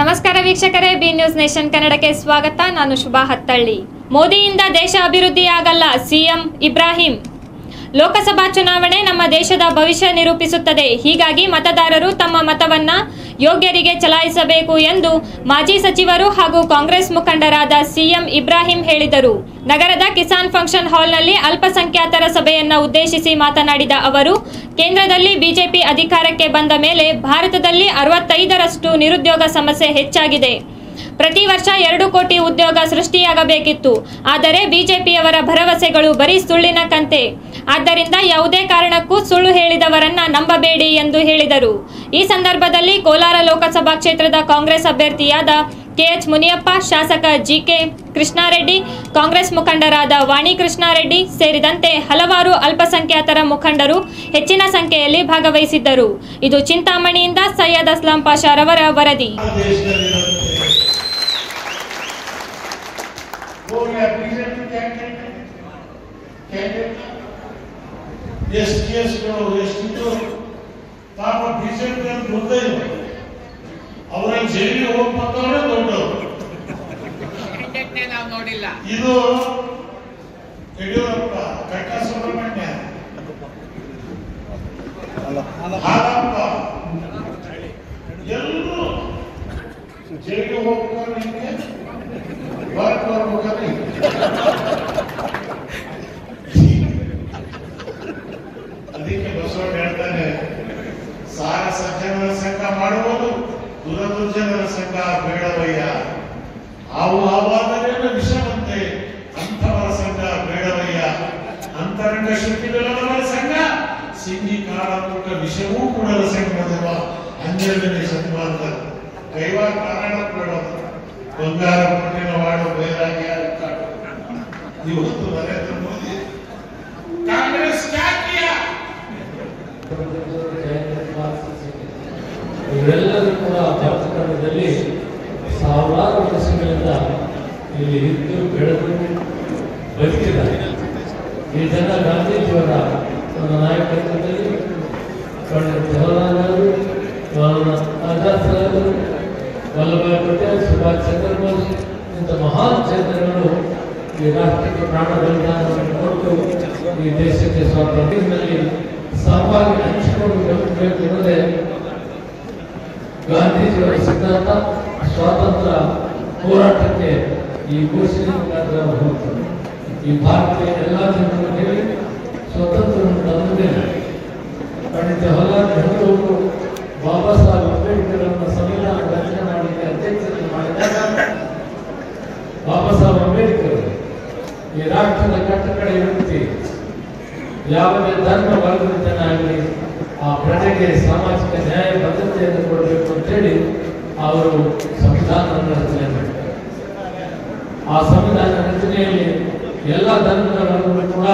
ನಮಸ್ಕಾರ ವೀಕ್ಷಕರೇ, B news nation ಕನ್ನಡಕ್ಕೆ ಸ್ವಾಗತ. ನಾನು ಶುಭಾ ಹತ್ತಳ್ಳಿ. ಮೋದಿಯಿಂದ ದೇಶ ಅಭಿವೃದ್ಧಿಯಾಗಲ್ಲ, ಸಿಎಂ ಇಬ್ರಾಹಿಂ. ಲೋಕಸಭಾ ಚುನಾವಣೆ ನಮ್ಮ ದೇಶದ ಭವಿಷ್ಯ ನಿರೂಪಿಸುತ್ತದೆ. ಹೀಗಾಗಿ ಮತದಾರರು ತಮ್ಮ ಮತವನ್ನ ಯೋಗ್ಯರಿಗೆ ಚಲಾಯಿಸಬೇಕು ಎಂದು ಮಾಜಿ ಸಚಿವರು ಹಾಗೂ ಕಾಂಗ್ರೆಸ್ ಮುಖಂಡರಾದ ಸಿಎಂ ಇಬ್ರಾಹಿಂ ಹೇಳಿದರು. ನಗರದ ಕಿಸಾನ್ ಫಂಕ್ಷನ್ ಹಾಲ್ನಲ್ಲಿ ಅಲ್ಪಸಂಖ್ಯಾತರ ಸಭೆಯನ್ನು ಉದ್ದೇಶಿಸಿ ಮಾತನಾಡಿದ ಅವರು ಕೇಂದ್ರದಲ್ಲಿ ಬಿಜೆಪಿ ಅಧಿಕಾರಕ್ಕೆ ಬಂದ ಮೇಲೆ ಭಾರತದಲ್ಲಿ ಅರವತ್ತೈದರಷ್ಟು ನಿರುದ್ಯೋಗ ಸಮಸ್ಯೆ ಹೆಚ್ಚಾಗಿದೆ. ಪ್ರತಿ ವರ್ಷ ಎರಡು ಕೋಟಿ ಉದ್ಯೋಗ ಸೃಷ್ಟಿಯಾಗಬೇಕಿತ್ತು. ಆದರೆ ಬಿಜೆಪಿಯವರ ಭರವಸೆಗಳು ಬರೀ ಸುಳ್ಳಿನ ಕಂತೆ. ಆದ್ದರಿಂದ ಯಾವುದೇ ಕಾರಣಕ್ಕೂ ಸುಳ್ಳು ಹೇಳಿದವರನ್ನ ನಂಬಬೇಡಿ ಎಂದು ಹೇಳಿದರು. ಈ ಸಂದರ್ಭದಲ್ಲಿ ಕೋಲಾರ ಲೋಕಸಭಾ ಕ್ಷೇತ್ರದ ಕಾಂಗ್ರೆಸ್ ಅಭ್ಯರ್ಥಿಯಾದ ಕೆಎಚ್ ಮುನಿಯಪ್ಪ, ಶಾಸಕ ಜಿಕೆ ಕೃಷ್ಣಾರೆಡ್ಡಿ, ಕಾಂಗ್ರೆಸ್ ಮುಖಂಡರಾದ ವಾಣಿ ಕೃಷ್ಣಾರೆಡ್ಡಿ ಸೇರಿದಂತೆ ಹಲವಾರು ಅಲ್ಪಸಂಖ್ಯಾತರ ಮುಖಂಡರು ಹೆಚ್ಚಿನ ಸಂಖ್ಯೆಯಲ್ಲಿ ಭಾಗವಹಿಸಿದ್ದರು. ಇದು ಚಿಂತಾಮಣಿಯಿಂದ ಸೈಯದ್ ಅಸ್ಲಾಂ ಪಾಷಾರವರ ವರದಿ. ಪಾಪ ಬಿಜೆಪಿ ಮುಂದೆ ಇಲ್ಲ ಅವರ ಜೈಲಿಗೆ ದೊಡ್ಡವರು ಇದು ಯಡಿಯೂರಪ್ಪ ಕಟ್ಟ ಸುಬ್ರಹ್ಮಣ್ಯ ಹಾಲಪ್ಪ. ಎಲ್ಲರೂ ಜೈಲಿಗೆ ಹೋಗ್ತಾರೆ ಹಿಂಗೆ ಬರ್ಬೇಕಾದ್ರೆ. ಅದಕ್ಕೆ ಬಸವಣ್ಣ ಹೇಳ್ತಾನೆ ಸಾರ ಸಜ್ಜನರ ಸಂಘ ಮಾಡಬಹುದು ದುರದುರ್ಜನರ ಸಂಘ ಬೇಡವಯ್ಯ. ಅವು ಆವಾದರೇನು ವಿಷವಂತೆ ಅಂಥವರ ಸಂಘ ಬೇಡವಯ್ಯ ಅಂತರಂಗ ಶುದ್ಧಿಗಳವರ ಸಂಘ ಸಿಂಗಿ ಕಾರಾತ್ಮಕ ವಿಷಯವೂ ಕೂಡ ಸಂಘದವ ಹನ್ನೆರಡನೇ ಶತಮಾನದ ದೈವ ಕಾರಣ ಕೂಡ ಬಂಗಾರ ಪುಟ್ಟಿನ ವಾಡು ಬೈರಾಗ್ಯ ಇವತ್ತು ನರೇಂದ್ರ ಮೋದಿ ಕಾಂಗ್ರೆಸ್ ಇವರೆಲ್ಲರೂ ಕೂಡ ಭಾರತಖಂಡದಲ್ಲಿ ಸಾವಿರಾರು ವರ್ಷಗಳಿಂದ ಇಲ್ಲಿ ಇದ್ದು ಬೆಳೆದು ಬದುಕಿದ್ದಾರೆ. ಈ ಜನ ಗಾಂಧೀಜಿಯವರ ಒಂದು ನಾಯಕತ್ವದಲ್ಲಿ ಪಂಡಿತ್ ಜವಾಹರ್ಲಾಲ್ ನೆಹರು ಮೌಲಾನಾ ಆಜಾದ್ ಸಾಹೇಬರು ವಲ್ಲಭಾಯ್ ಪಟೇಲ್, ಸುಭಾಷ್ ಚಂದ್ರ ಬೋಸ್ ಇಂಥ ಮಹಾನ್ ಚೇತನಗಳು ಈ ರಾಷ್ಟ್ರಕ್ಕೆ ಪ್ರಾಣ ಬಲಿದಾನವನ್ನು ಕೊಟ್ಟು ಈ ದೇಶಕ್ಕೆ ಸ್ವಾತಂತ್ರ್ಯದಲ್ಲಿ ಸಹವಾಗಿ ಹಂಚಿಕೊಂಡು ಬದುಕಬೇಕು ಅನ್ನೋದೇ ಗಾಂಧೀಜಿಯವರ ಸಿದ್ಧಾಂತ. ಸ್ವಾತಂತ್ರ್ಯ ಹೋರಾಟಕ್ಕೆ ಈ ಘೋಷಣೆ ಮುಖಾಂತರ ಅವರು ಈ ಭಾರತೀಯ ಎಲ್ಲ ಜನರು ಹೇಳಿ ಸ್ವತಂತ್ರವನ್ನು ತಂದಿದ್ದೇನೆ ಪಂಡಿತ ಜವಾಹರ್ಲಾಲ್ ನೆಹರು ಬಾಬಾ ಸಾಹೇಬ್ ಅಂಬೇಡ್ಕರ್ ಅವರ ಸಂವಿಧಾನ ರಚನೆ ಮಾಡಲಿಕ್ಕೆ ಅಧ್ಯಕ್ಷತೆ ಮಾಡಿದಾಗ ಬಾಬಾ ಸಾಹೇಬ್ ಅಂಬೇಡ್ಕರ್ ಈ ರಾಷ್ಟ್ರದ ಕಟ್ಟಕಡೆ ವ್ಯಕ್ತಿ ಯಾವುದೇ ಧರ್ಮ ವರ್ಗದ ಜನ ಆಗಲಿ ಆ ಪ್ರಜೆಗೆ ಸಾಮಾಜಿಕ ನ್ಯಾಯ ಭದ್ರತೆಯನ್ನು ಕೊಡಬೇಕು ಅಂತೇಳಿ ಅವರು ಸಂವಿಧಾನವನ್ನು ರಚನೆ ಮಾಡಿದ್ದಾರೆ ಆ ಸಂವಿಧಾನ ರಚನೆಯಲ್ಲಿ ಎಲ್ಲ ಧರ್ಮದ ವರ್ಗಗಳು ಕೂಡ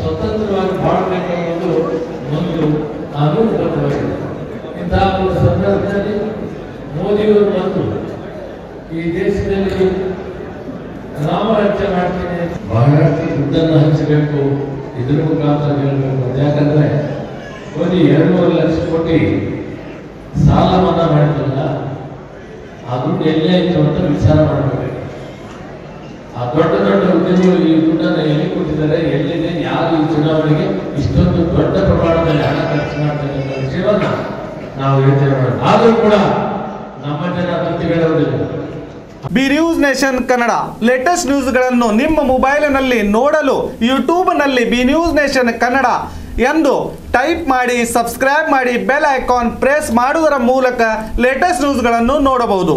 ಸ್ವತಂತ್ರವಾಗಿ ಅನ್ನೋದು ಒಂದು ಕಾನೂನುಬದ್ಧವಾಗಿದೆ ಇಂತಹ ಒಂದು ಸಂದರ್ಭದಲ್ಲಿ ಮೋದಿಯವರು ಬಂದು ಈ ದೇಶದಲ್ಲಿ ರಾಮರಾಜ್ಯ ಮಾಡ್ತೀನಿ ಬಹಳಷ್ಟು ದುಡ್ಡನ್ನು ಹಂಚಬೇಕು, ಇದ್ರ ಮುಖಾಂತರ ಹೇಳಬೇಕು ಯಾಕಂದ್ರೆ ಎರಡು ಎರಡೂವರೆ ಲಕ್ಷ ಕೋಟಿ ಸಾಲ ಮನ್ನಾ ಮಾಡಿದ್ರಲ್ಲ, ಆ ದುಡ್ಡು ಎಲ್ಲೇ ಇತ್ತು ಅಂತ ವಿಚಾರ ಮಾಡಬೇಕು. ದೊಡ್ಡ ದೊಡ್ಡ ಉದ್ಯಮಿಗಳು ಈ ದುಡ್ಡನ್ನು ಎಲ್ಲಿ ಕೊಟ್ಟಿದ್ದಾರೆ, ಎಲ್ಲಿದೆ, ಯಾರು ಈ ಚುನಾವಣೆಗೆ ಇಷ್ಟೊಂದು ದೊಡ್ಡ ಪ್ರಮಾಣದಲ್ಲಿ ಹಣ ಖರ್ಚು ಮಾಡ್ತಾರೆ ವಿಷಯವನ್ನ ನಾವು ಯೋಚನೆ ಮಾಡಬೇಕು ಆದರೂ ಕೂಡ ನಮ್ಮ ಜನ ತೃಪ್ತಿಗೊಳ್ಳುವುದಿಲ್ಲ B news nation Kannada latest ನ್ಯೂಸ್ಗಳನ್ನು ನಿಮ್ಮ ಮೊಬೈಲಿನಲ್ಲಿ ನೋಡಲು ಯೂಟ್ಯೂಬ್ನಲ್ಲಿ ಬಿ ನ್ಯೂಸ್ ನೇಷನ್ ಕನ್ನಡ ಎಂದು ಟೈಪ್ ಮಾಡಿ, ಸಬ್ಸ್ಕ್ರೈಬ್ ಮಾಡಿ, ಬೆಲ್ ಐಕಾನ್ ಪ್ರೆಸ್ ಮಾಡುವುದರ ಮೂಲಕ ಲೇಟೆಸ್ಟ್ ನ್ಯೂಸ್ಗಳನ್ನು ನೋಡಬಹುದು.